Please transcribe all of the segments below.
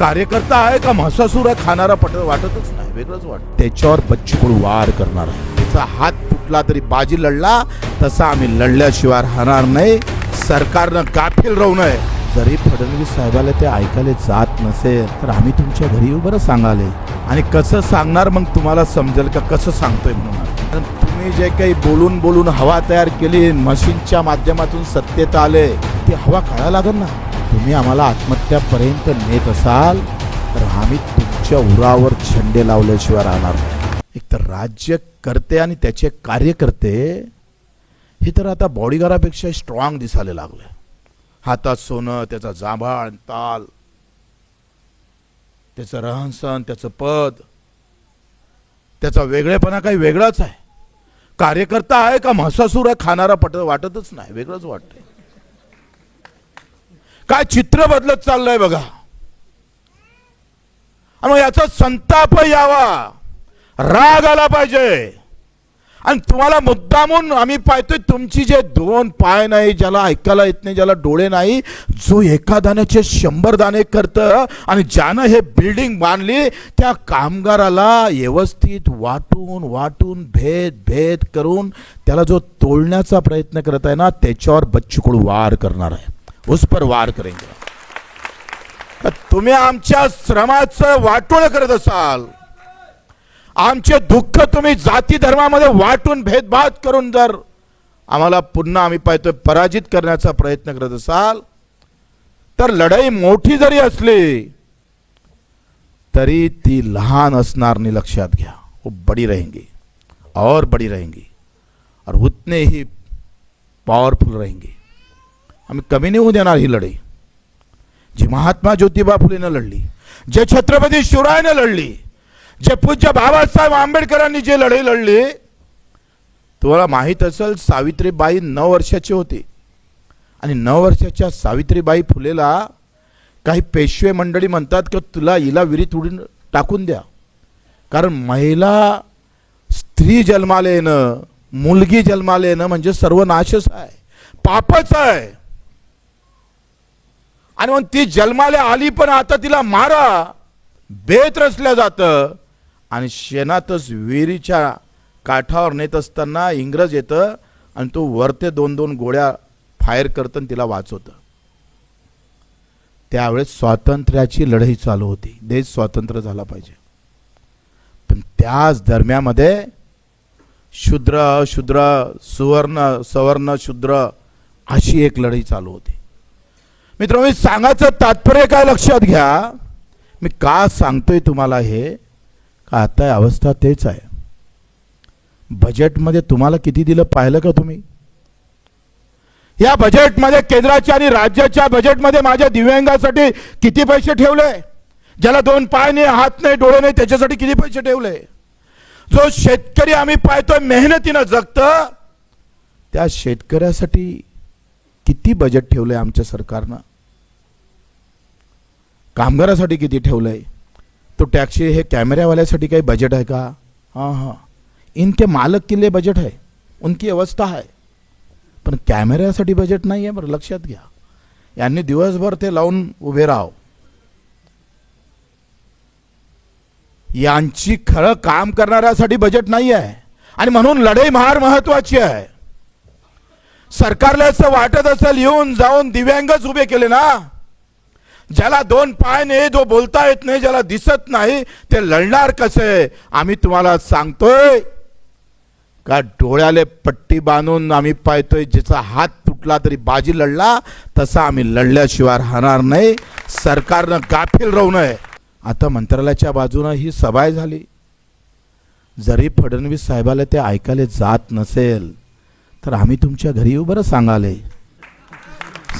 कार्यकर्ता आहे का म्हसासूर आहे? खाणारा पट वाटतच नाही. वेगळंच वाटत. त्याच्यावर बच्चू वार करणार आहे. त्याचा हात फुटला तरी बाजी लढला तसा आम्ही लढल्याशिवाय राहणार नाही. सरकारनं गाफील राहू नये. जरी फडणवीस साहेबाला ते ऐकायला जात नसेल तर आम्ही तुमच्या घरी बरं सांगाले आणि कसं सांगणार मग तुम्हाला समजेल का कसं सांगतोय म्हणून? तुम्ही जे काही बोलून बोलून हवा तयार केली मशीनच्या माध्यमातून सत्तेत आले ती हवा काढायला लागेल ना. तुम्ही आम्हाला आत्महत्यापर्यंत नेत असाल तर आम्ही तुमच्या उरावर झेंडे लावल्याशिवाय राहणार नाही. एक तर राज्यकर्ते आणि त्याचे कार्यकर्ते हे तर आता बॉडीगारापेक्षा स्ट्रॉंग दिसायला लागले. हातात सोनं त्याचा जांभाळ ताल त्याचं रहनसहन त्याचं पद त्याचा वेगळेपणा काही वेगळाच आहे. कार्यकर्ता आहे का म्हसासूर आहे खाणारा पट वाटतच नाही वेगळंच वाटतंय. काय चित्र बदलत चाललंय बघा. आणि मग याचा संताप यावा. राग आला पाहिजे. आणि तुम्हाला मुद्दामून आम्ही पाहतोय तुमची जे दोन पाय नाही ज्याला ऐकायला येत नाही ज्याला डोळे नाही जो एका दाण्याचे शंभर दाणे करतं आणि ज्यानं हे बिल्डिंग बांधली त्या कामगाराला व्यवस्थित वाटून वाटून भेद भेद करून त्याला जो तोडण्याचा प्रयत्न करत आहे ना त्याच्यावर बच्चूकडू वार करणार आहे उस पर वार करेंगे। तुम्ही आमच्या श्रमाचं वाटोळ करत असाल आमचे दुःख तुम्ही जाती धर्मामध्ये वाटून भेदभाव करून जर आम्हाला पुन्हा आम्ही पाहतोय पराजित करण्याचा प्रयत्न करत असाल तर लढाई मोठी जरी असली तरी ती लहान असणार नाही लक्षात घ्या वो बड़ी रहेंगी और बड़ी रहेंगी और उतने ही पॉवरफुल रहेंगी। आम्ही कमी नाही होऊ देणार ही लढाई. जी महात्मा ज्योतिबा फुलेनं लढली जे छत्रपती शिवरायनं लढली जे पूज्य बाबासाहेब आंबेडकरांनी जे लढाई लढली तुम्हाला माहीत असेल सावित्रीबाई नऊ वर्षाची होती. आणि नऊ वर्षाच्या सावित्रीबाई फुलेला काही पेशवे मंडळी म्हणतात की तुला हिला विहिरीत उडून टाकून द्या. कारण महिला स्त्री जन्माला येणं मुलगी जन्माला येणं म्हणजे सर्वनाशच आहे. पापच आहे. आणि मग ती जन्माला आली पण आता तिला मारा. बेत रचल्या जातं. आणि शेणातच विहिरीच्या काठावर नेत असताना इंग्रज येतं आणि तो वरते दोन दोन गोळ्या फायर करतं आणि तिला वाचवतं. त्यावेळेस स्वातंत्र्याची लढाई चालू होती. देश स्वातंत्र्य झाला पाहिजे. पण त्याच दरम्यामध्ये शूद्र अशुद्र सुवर्ण सवर्ण शूद्र अशी एक लढाई चालू होती. मित्र मी सांगायचं तात्पर्य काय लक्षात घ्या. मी का सांगतोय तुम्हाला हे? का आता अवस्था तेच आहे. बजेटमध्ये तुम्हाला किती दिलं पाहिलं का तुम्ही? या बजेटमध्ये केंद्राच्या आणि राज्याच्या बजेटमध्ये माझ्या दिव्यांगासाठी किती पैसे ठेवले? ज्याला दोन पाय नाही हात नाही डोळे नाही त्याच्यासाठी किती पैसे ठेवले? जो शेतकरी आम्ही पाहतोय मेहनतीनं जगतं त्या शेतकऱ्यासाठी किती बजेट ठेवलंय आमच्या सरकारनं? कामगारासाठी किती ठेवलंय? तो टॅक्सी हे कॅमेऱ्यावाल्यासाठी काही बजेट आहे का? हां हां. इनके मालक के लिए बजेट है उनकी अवस्था है पण कॅमेऱ्यासाठी बजेट नाही आहे बरं लक्षात घ्या. यांनी दिवसभर ते लावून उभे राहाव. यांची खरं काम करणाऱ्यासाठी बजेट नाही आहे. आणि म्हणून लढाई महार महत्वाची आहे. सरकारला असं वाटत असेल येऊन जाऊन दिव्यांगच उभे केले ना? ज्याला दोन पाय नाही जो बोलता येत नाही ज्याला दिसत नाही ते लढणार कसे? आम्ही तुम्हाला सांगतोय. का डोळ्याले पट्टी बांधून आम्ही पाहतोय ज्याचा हात तुटला तरी बाजी लढला तसा आम्ही लढल्याशिवाय राहणार नाही. सरकारनं गाफील राहू नये. आता मंत्रालयाच्या बाजूनं ही सभाय झाली. जरी फडणवीस साहेबाला ते ऐकायला जात नसेल तर आम्ही तुमच्या घरी येऊ बरं सांगाले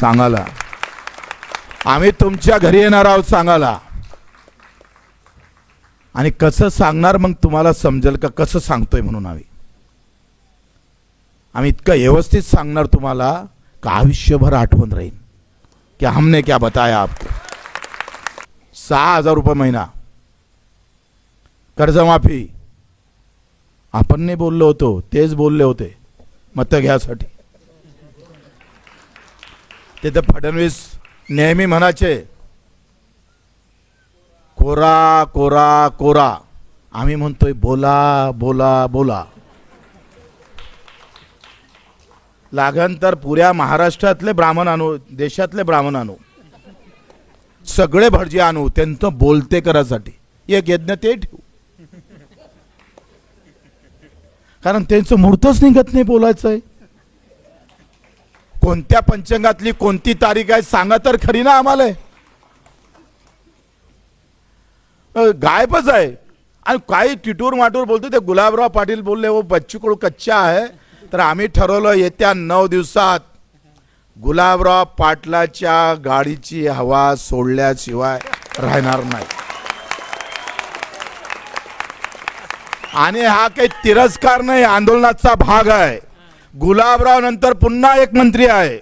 सांगाला आम्ही तुमच्या घरी येणार आहोत सांगायला. आणि कसं सांगणार मग तुम्हाला समजेल का कसं सांगतोय म्हणून आम्ही. आम्ही इतकं व्यवस्थित सांगणार तुम्हाला का आयुष्यभर आठवण राहील. की हमने क्या बताया आपको. सहा हजार रुपये महिना. कर्जमाफी. आपण नाही बोललो होतो तेच बोलले होते मत घ्यासाठी. ते तर फडणवीस नेहमी म्हणायचे कोरा कोरा कोरा. आम्ही म्हणतोय बोला बोला बोला. लागन तर पुऱ्या महाराष्ट्रातले ब्राह्मण आणू देशातले ब्राह्मण आणू. सगळे भटजी आणू त्यांचं बोलते करासाठी एक यज्ञ ते ठेवू. कारण त्यांचं मुहूर्तच निघत नाही बोलायचंय. कोणत्या पंचांगातली कोणती तारीख आहे सांगा तर खरी ना आम्हाला. गायबच आहे. आणि काही टिटूर माटूर बोलतो ते गुलाबराव पाटील बोलले हो बच्चू कडू कच्चा आहे. तर आम्ही ठरवलं येत्या नऊ दिवसात गुलाबराव पाटलाच्या गाडीची हवा सोडल्याशिवाय राहणार नाही. आणि हा काही तिरस्कार नाही आंदोलनाचा भाग आहे. गुलाबराव नंतर पुन्हा एक मंत्री आहे.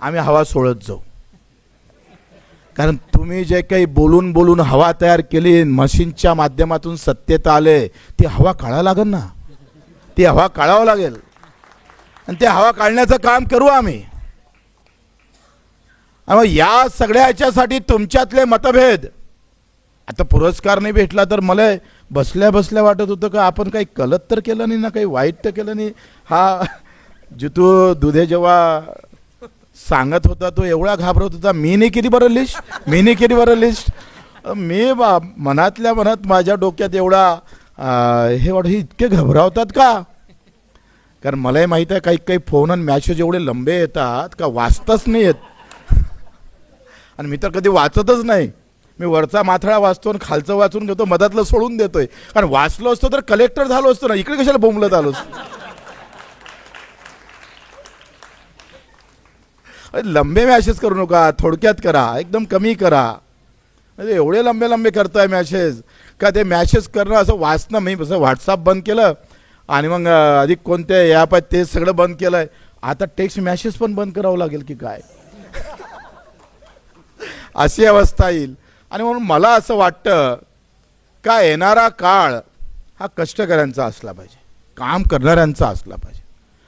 आम्ही हवा सोडत जाऊ. कारण तुम्ही जे काही बोलून बोलून हवा तयार केली मशीनच्या माध्यमातून सत्तेत आले ती हवा काढावं लागेल ना? ती हवा काढावं लागेल. आणि ते हवा काढण्याचं काम करू आम्ही. या सगळ्या ह्याच्यासाठी तुमच्यातले मतभेद. आता पुरस्कार नाही भेटला तर मला बसल्या बसल्या वाटत होतं का आपण काही कलत तर केलं नाही ना काही वाईट तर केलं नाही. हा जितू दुधे जेव्हा सांगत होता तो एवढा घाबरत होता मी नाही केली बरं लिस्ट? मी नाही केली बरं लिस्ट? मी बा मनातल्या मनात माझ्या डोक्यात एवढा हे वाटत हे इतके घबरावतात का? कारण मलाही माहीत आहे काही काही फोन आणि मॅसेज एवढे लंबे येतात का वाचताच नाही येत. आणि मी तर कधी वाचतच नाही. मी वरचा माथळा वाचतो आणि खालचं वाचून घेतो मधातलं सोडून देतोय. कारण वाचलो असतो तर कलेक्टर झालो असतो ना इकडे कशाला बोंबलत आलो अरे लंबे मॅसेज करू नका थोडक्यात करा एकदम कमी करा. अरे एवढे लंबे लंबे करताय मॅसेज का ते मॅसेज करणं असं वाचणं मी असं व्हॉट्सअप बंद केलं आणि मग अधिक कोणत्या ॲप आहेत ते सगळं बंद केलंय. आता टेक्स्ट मॅसेज पण बंद करावं लागेल की काय? अशी अवस्था येईल. आणि म्हणून मला असं वाटतं का येणारा काळ हा कष्टकऱ्यांचा असला पाहिजे काम करणाऱ्यांचा असला पाहिजे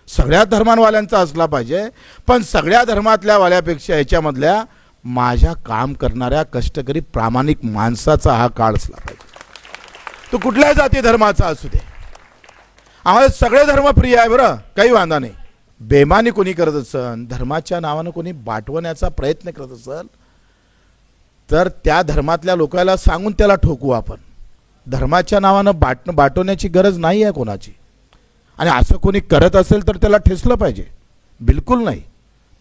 सगळ्या धर्मांवाल्यांचा असला पाहिजे पण सगळ्या धर्मातल्या वाल्यापेक्षा याच्यामधल्या माझ्या काम करणाऱ्या कष्टकरी प्रामाणिक माणसाचा हा काळ असला पाहिजे. तो कुठल्याही जाती धर्माचा असू दे. आम्हाला सगळे धर्म प्रिय आहे बरं काही वांधा नाही. बेमानी कोणी करत असेल धर्माच्या नावानं कोणी बाटवण्याचा प्रयत्न करत असेल तर त्या धर्मातल्या लोकाला सांगून त्याला ठोकू आपण. धर्माच्या नावानं बाट बाटवण्याची गरज नाही आहे कोणाची. आणि असं कोणी करत असेल तर त्याला ठेसलं पाहिजे. बिलकुल नाही.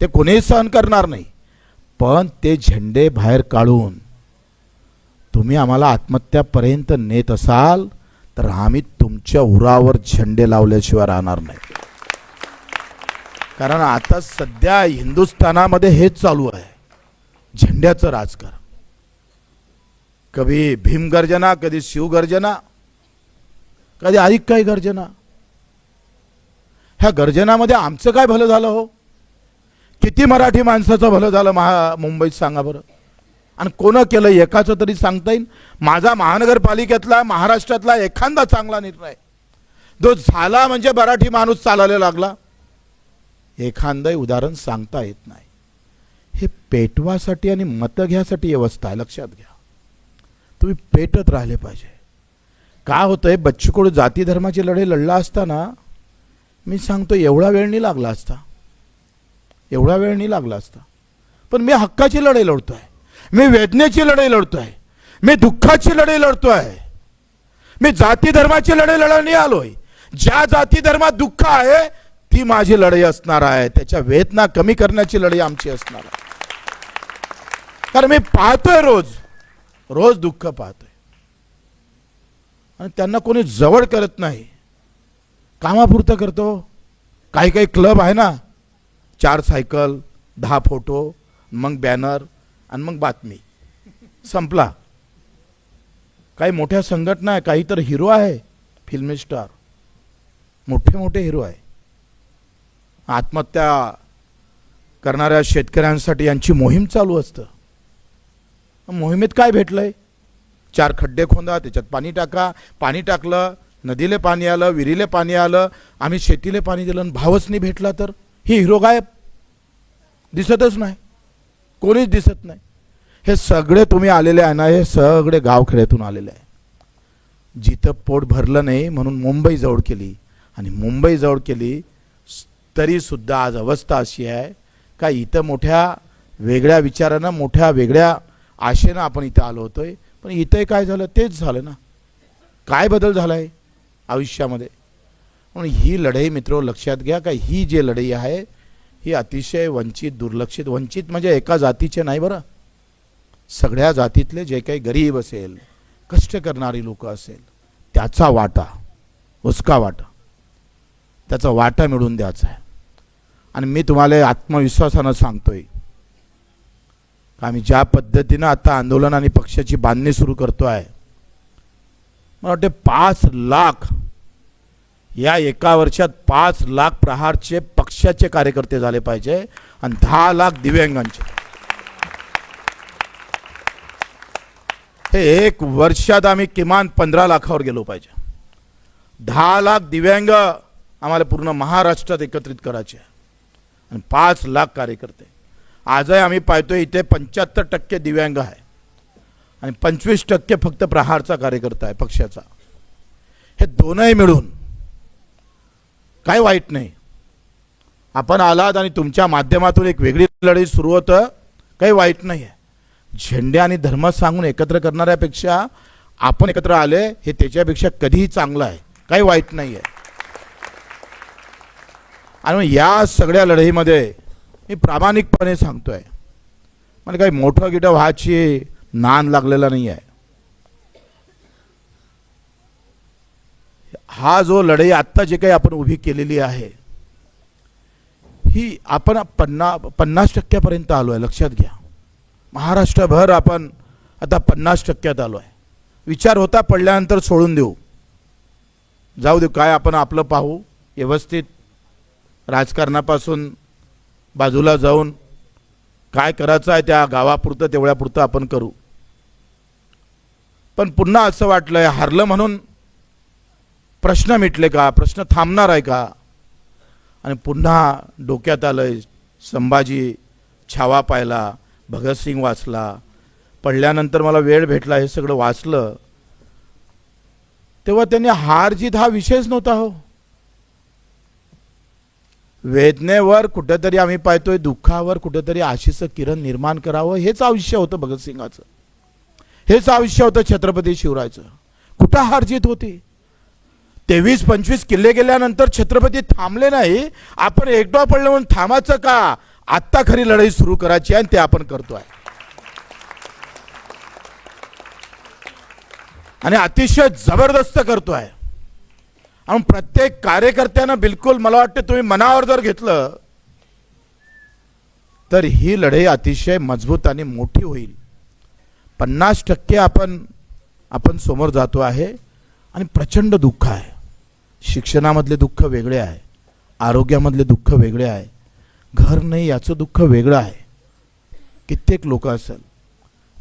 ते कोणीही सहन करणार नाही. पण ते झेंडे बाहेर काढून तुम्ही आम्हाला आत्महत्यापर्यंत नेत असाल तर आम्ही तुमच्या उरावर झेंडे लावल्याशिवाय राहणार नाही. कारण आता सध्या हिंदुस्थानामध्ये हेच चालू आहे. झेंड्याचं राजकारण. कधी भीमगर्जना कधी शिवगर्जना कधी अधिक काही गर्जना. ह्या गर्जनामध्ये आमचं काय भलं झालं हो? किती मराठी माणसाचं भलं झालं महा मुंबईत सांगा बरं. आणि कोणं केलं एकाचं तरी सांगता येईल माझा महानगरपालिकेतला महाराष्ट्रातला एखादा चांगला निर्णय. जो झाला म्हणजे मराठी माणूस चालायला लागला. एखादं उदाहरण सांगता येत नाही. हे पेटवासाठी आणि मतं घ्यासाठी व्यवस्था आहे लक्षात घ्या. तुम्ही पेटत राहिले पाहिजे. का होतंय बच्चूकडू जाती धर्माची लढे लढला असताना मी सांगतो एवढा वेळ नाही लागला असता. एवढा वेळ नाही लागला असता. पण मी हक्काची लढाई लढतोय. मी वेदनेची लढाई लढतोय. मी दुःखाची लढाई आहे मी जाती धर्माची लढाई लढा नाही आलोय. ज्या जाती धर्मात दुःख आहे ती माझी लढाई असणार आहे. त्याच्या वेदना कमी करण्याची लढाई आमची असणार आहे. कारण मी पाहतोय रोज रोज दुःख पाहतोय. आणि त्यांना कोणी जवळ करत नाही. कामापुरतं करतो. काही काही क्लब आहे ना. चार सायकल दहा फोटो मग बॅनर आणि मग बातमी. संपला. काही मोठ्या संघटना आहे काही तर हिरो आहे फिल्मी स्टार. मोठे मोठे हिरो आहे. आत्महत्या करणाऱ्या शेतकऱ्यांसाठी यांची मोहीम चालू असतं. मोहिमेत काय भेटलंय? चार खड्डे खोदा त्याच्यात पाणी टाका. पाणी टाकलं नदीले पाणी आलं विहिरीले पाणी आलं. आम्ही शेतीले पाणी दिलं आणि भावच नाही भेटला तर? ही हिरो गायब. दिसतच नाही. कोणीच दिसत नाही. हे सगळे तुम्ही आलेले आहे ना हे सगळे गावखेड्यातून आलेले आहे. जिथं पोट भरलं नाही म्हणून मुंबई जवळ केली. आणि मुंबई जवळ केली तरीसुद्धा आज अवस्था अशी आहे. का इथं मोठ्या वेगळ्या विचारानं मोठ्या वेगळ्या आशेनं आपण इथं आलो होतोय. पण इथं काय झालं? तेच झालं ना. काय बदल झाला आहे आयुष्यामध्ये? म्हणून ही लढाई मित्र लक्षात घ्या का ही जी लढाई आहे ही अतिशय वंचित दुर्लक्षित वंचित म्हणजे एका जातीचे नाही बरं. सगळ्या जातीतले जे काही गरीब असेल कष्ट करणारी लोक असेल त्याचा वाटा उसका वाटा त्याचा वाटा मिळवून द्यायचा आहे. आणि मी तुम्हाला आत्मविश्वासानं सांगतोय आम्ही ज्या पद्धतीनं आता आंदोलन आणि पक्षाची बांधणी सुरू करतो आहे मला वाटते पाच लाख या एका वर्षात पाच लाख प्रहारचे पक्षाचे कार्यकर्ते झाले पाहिजे आणि दहा लाख दिव्यांगांचे. हे एक वर्षात आम्ही किमान पंधरा लाखावर गेलो पाहिजे. दहा लाख दिव्यांग आम्हाला पूर्ण महाराष्ट्रात एकत्रित करायचे आणि पाच लाख कार्यकर्ते. आजही आम्ही पाहतो इथे पंच्याहत्तर टक्के दिव्यांग आहे. आणि पंचवीस टक्के फक्त प्रहारचा कार्यकर्ता आहे पक्षाचा. हे दोनही मिळून काय वाईट नाही. आपण आलात आणि तुमच्या माध्यमातून एक वेगळी लढाई सुरू होतं काही वाईट नाही आहे झेंडे आणि धर्म सांगून एकत्र करणाऱ्यापेक्षा आपण एकत्र आले हे त्याच्यापेक्षा कधीही चांगलं आहे. काही वाईट नाही आहे आणि या सगळ्या लढाईमध्ये मी प्रामाणिकपणे सांगतो आहे मला काही मोठं गिटं व्हायची नान लागलेला नाही आहे हा जो लढाई आत्ता जे काही आपण उभी केलेली आहे ही आपण पन्ना पन्नास टक्क्यापर्यंत आलो आहे लक्षात घ्या. महाराष्ट्रभर आपण आता पन्नास टक्क्यात आलो आहे विचार होता पडल्यानंतर सोडून देऊ. जाऊ देऊ काय आपण आपलं पाहू? व्यवस्थित राजकारणापासून बाजूला जाऊन काय करायचं आहे त्या गावापुरतं तेवढ्यापुरतं आपण करू. पण पुन्हा असं वाटलं हारलं म्हणून प्रश्न मिटले का? प्रश्न थांबणार आहे का? आणि पुन्हा डोक्यात आलंय संभाजी छावा पाहिला भगतसिंग वाचला. पडल्यानंतर मला वेळ भेटला हे सगळं वाचलं. तेव्हा त्यांनी हार जीत हा विषयच नव्हता हो. वेदनेवर कुठंतरी आम्ही पाहतोय दुःखावर कुठंतरी आशीचं किरण निर्माण करावं हेच आयुष्य होतं भगतसिंगाचं हेच आयुष्य होतं छत्रपती शिवरायचं. कुठं हारजीत होती? तेवीस पंचवीस किल्ले गेल्यानंतर छत्रपती थांबले नाही आपण एकदा पडलं म्हणून थांबायचं का? आत्ता खरी लढाई सुरू करायची आहे आणि ते आपण करतोय. आणि अतिशय जबरदस्त करतोय. आणि प्रत्येक कार्यकर्त्यानं बिलकुल मला वाटतं तुम्ही मनावर जर घेतलं तर ही लढाई अतिशय मजबूत आणि मोठी होईल. पन्नास टक्के आपण आपण समोर जातो आहे आणि प्रचंड दुःख आहे. शिक्षणामधले दुःख वेगळे आहे. आरोग्यामधले दुःख वेगळे आहे. घर नाही याचं दुःख वेगळं आहे. कित्येक लोक असेल.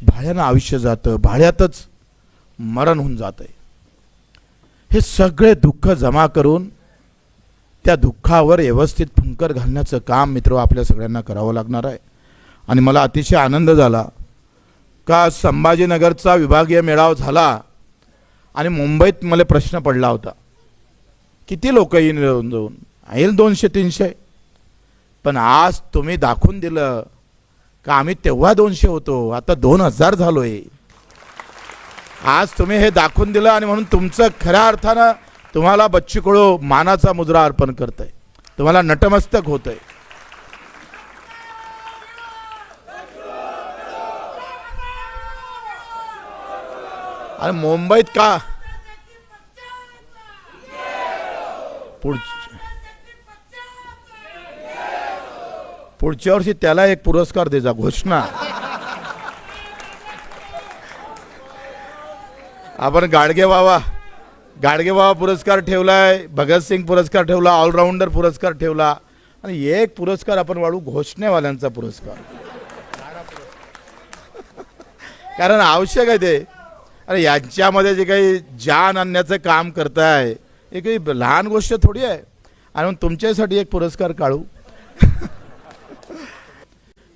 भाड्यानं आयुष्य जातं भाड्यातच मरण होऊन जात आहे हे सगळे दुःख जमा करून त्या दुःखावर व्यवस्थित फुंकर घालण्याचं काम मित्र आपल्या सगळ्यांना करावं लागणार आहे. आणि मला अतिशय आनंद झाला का संभाजीनगरचा विभागीय मेळावा झाला आणि मुंबईत मला प्रश्न पडला होता. किती लोक येईल जाऊन? येईल दोनशे तीनशे. पण आज तुम्ही दाखवून दिलं का आम्ही तेव्हा दोनशे होतो? आता दोन हजार झालो आहे आज तुम्ही हे दाखवून दिलं आणि म्हणून तुमचं खऱ्या अर्थानं तुम्हाला बच्ची कडू मानाचा मुद्रा अर्पण करतंय. तुम्हाला नटमस्तक होतंय. अरे मुंबईत का? पुढ पुढच्या वर्षी त्याला एक पुरस्कार द्यायचा घोषणा. आपण गाडगे बाबा गाडगे बाबा पुरस्कार ठेवलाय भगतसिंग पुरस्कार ठेवला ऑलराऊंडर पुरस्कार ठेवला आणि एक पुरस्कार आपण वाढू घोषणेवाल्यांचा पुरस्कार. कारण आवश्यक आहे ते. अरे यांच्यामध्ये जे काही जान आणण्याचं काम करताय हे काही लहान गोष्ट थोडी आहे. आणि तुमच्यासाठी एक पुरस्कार काढू.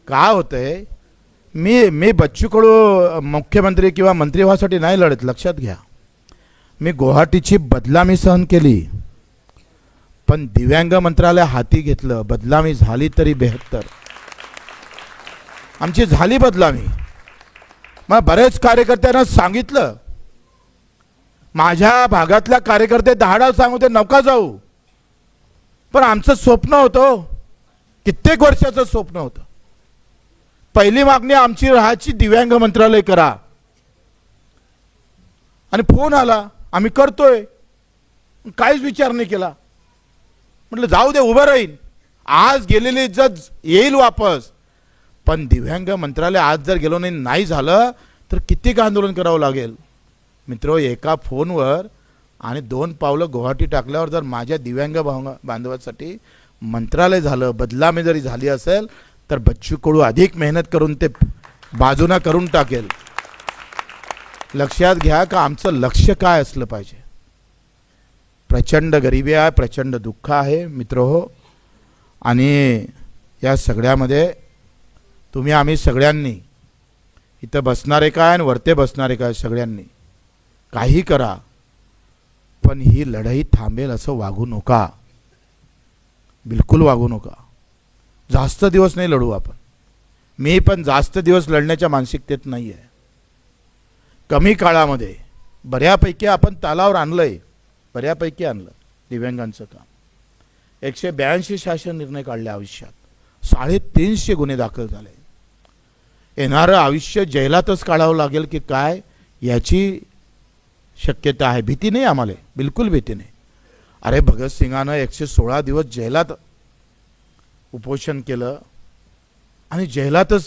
का होतंय? मी मी बच्चू कडू मुख्यमंत्री किंवा मंत्री व्हासाठी नाही लढत लक्षात घ्या. मी गुवाहाटीची बदलामी सहन केली. पण दिव्यांग मंत्रालय हाती घेतलं बदलामी झाली तरी बेहत्तर. आमची झाली बदलामी मग बरेच कार्यकर्त्यांना सांगितलं. माझ्या भागातल्या कार्यकर्ते दहाडाव सांगू ते नका जाऊ. पण आमचं स्वप्न होतं कित्येक वर्षाचं स्वप्न होतं. पहिली मागणी आमची राहायची दिव्यांग मंत्रालय करा. आणि फोन आला आम्ही करतोय. काहीच विचार नाही केला. म्हटलं जाऊ दे उभं राहीन. आज गेलेली इज्जत येईल वापस. पण दिव्यांग मंत्रालय आज जर गेलो नाही नाही झालं तर कितीक आंदोलन करावं लागेल? मित्र एका फोनवर आणि दोन पावलं गुवाहाटी टाकल्यावर जर माझ्या दिव्यांग भाव बांधवासाठी मंत्रालय झालं बदलामी जरी झाली असेल तर बच्चू कडू अधिक मेहनत करून ते बाजूना करून टाकेल. लक्षात घ्या का आमचं लक्ष काय असलं पाहिजे. प्रचंड गरिबी आहे प्रचंड दुःख आहे मित्र हो. आणि या सगळ्यामध्ये तुम्ही आम्ही सगळ्यांनी इथं बसणारे काय आणि वरते बसणारे काय सगळ्यांनी काही करा. पण ही लढाई थांबेल असं वागू नका. बिलकुल वागू नका. जास्त दिवस नाही लढू आपण. मी पण जास्त दिवस लढण्याच्या मानसिकतेत नाही आहे कमी काळामध्ये बऱ्यापैकी आपण तालावर आणलंय. बऱ्यापैकी आणलं दिव्यांगांचं काम. एकशे ब्याऐंशी शासन निर्णय काढले आयुष्यात. साडेतीनशे गुन्हे दाखल झाले. येणारं आयुष्य जैलातच काढावं लागेल की काय याची शक्यता आहे. भीती नाही आम्हाला. बिलकुल भीती नाही. अरे भगतसिंगानं एकशे सोळा दिवस जैलात उपोषण केलं. आणि जैलातच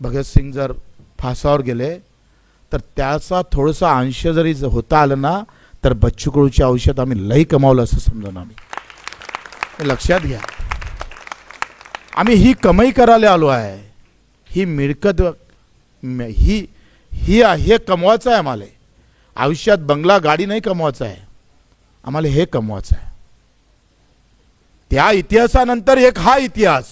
भगतसिंग जर फासावर गेले तर त्याचा थोडंसं अंश जरी होता आलं ना तर बच्चू कडूच्या आयुष्यात आम्ही लई कमावलं असं समजा आम्ही. लक्षात घ्या. आम्ही ही कमाई करायला आलो आहे. ही मिळकत ही ही हे कमवायचं आहे आम्हाला. आयुष्यात बंगला गाडी नाही कमवायचं आहे. आम्हाला हे कमवायचं आहे. त्या इतिहासानंतर एक हा इतिहास.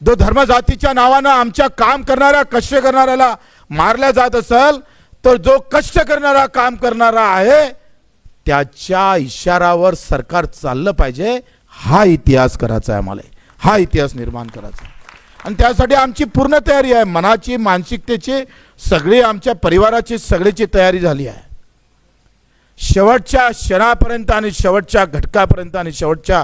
जो धर्मजातीच्या नावानं आमच्या काम करणाऱ्या कष्ट करणाऱ्याला मारल्या जात असेल तर जो कष्ट करणारा काम करणारा आहे त्याच्या इशारावर सरकार चाललं पाहिजे. हा इतिहास करायचा आहे आम्हाला. हा इतिहास निर्माण करायचा आणि त्यासाठी आमची पूर्ण तयारी आहे. मनाची मानसिकतेची सगळी आमच्या परिवाराची सगळीची तयारी झाली आहे. शेवटच्या क्षणापर्यंत आणि शेवटच्या घटकापर्यंत आणि शेवटच्या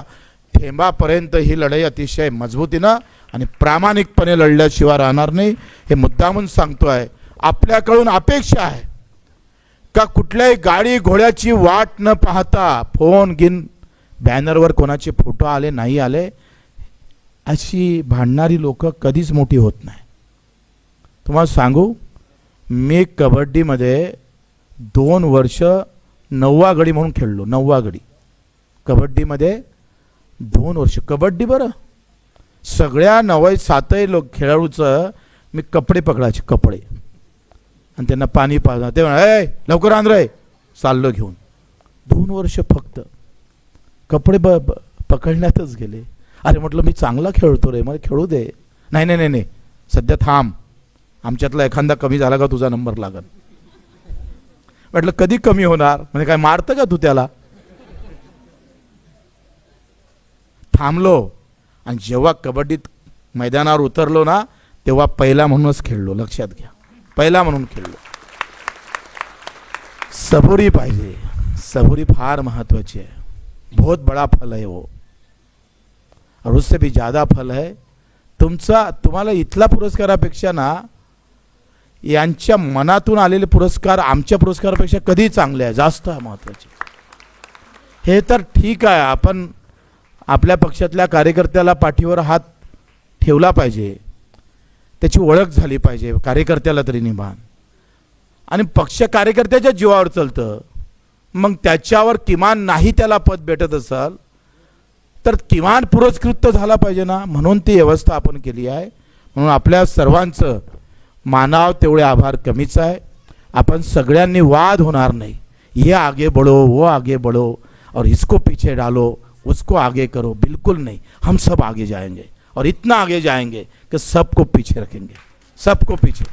थेंबापर्यंत ही लढाई अतिशय मजबूतीनं आणि प्रामाणिकपणे लढल्याशिवाय राहणार नाही. हे मुद्दामून आहे आपल्याकडून अपेक्षा आहे का कुठल्याही गाडी घोड्याची वाट न पाहता फोन गिन बॅनरवर कोणाचे फोटो आले नाही आले अशी भांडणारी लोक कधीच मोठी होत नाही. तुम्हाला सांगू मी कबड्डीमध्ये दोन वर्ष नववा गडी म्हणून खेळलो नववा गडी. कबड्डीमध्ये दोन वर्ष. कबड्डी बरं. सगळ्या नवय सातही लोक खेळाडूचं मी कपडे पकडायचे कपडे. आणि त्यांना पाणी पाजणार. ते म्हणा लवकर आण रे. चाललो घेऊन. दोन वर्ष फक्त. कपडे ब ब- पकडण्यातच गेले. अरे म्हटलं मी चांगला खेळतो रे. मला खेळू दे. नाही नाही नाही नाही. सध्या थांब. आमच्यातला एखादा कमी झाला का तुझा नंबर लागन म्हटलं कधी कमी होणार? म्हणजे काय मारतं का तू त्याला? थांबलो. आणि जेव्हा कबड्डीत मैदानावर उतरलो ना तेव्हा पहिला म्हणूनच खेळलो. लक्षात घ्या. पहिला म्हणून खेळलो. सबुरी पाहिजे. सबुरी फार महत्वाची आहे. बहुत बड़ा फल आहे वो और उससे भी ज़्यादा फल है. तुमचा तुम्हाला इथला पुरस्कारापेक्षा ना यांच्या मनातून आलेले पुरस्कार आमच्या पुरस्कारापेक्षा कधी चांगले आहे? जास्त महत्त्वाचे. हे तर ठीक आहे. आपण आपल्या पक्षातल्या कार्यकर्त्याला पाठीवर हात ठेवला पाहिजे. त्याची ओळख झाली पाहिजे. कार्यकर्त्याला तरी निभान आणि पक्ष कार्यकर्त्याच्या जीवावर चालतं. मग त्याच्यावर किमान नाही त्याला पद भेटत असेल तर किमान पुरस्कृत झाला पाहिजे ना? म्हणून ती व्यवस्था आपण केली आहे. म्हणून आपल्या सर्वांचं मानाव तेवढे आभार कमीच आहे. आपण सगळ्यांनी वाद होणार नाही. ये आगे बढ़ो वो आगे बढ़ो और इसको पीछे डालो. उसको आगे करो। बिल्कुल नहीं। हम सब आगे जाएंगे। और इतना आगे जाएंगे कि सबको पीछे रखेंगे। सबको पीछे।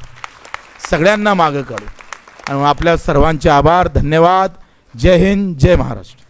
सगळ्यांना मागं काढू आणि आपल्या सर्वांचे आभार धन्यवाद। जय हिंद जय महाराष्ट्र।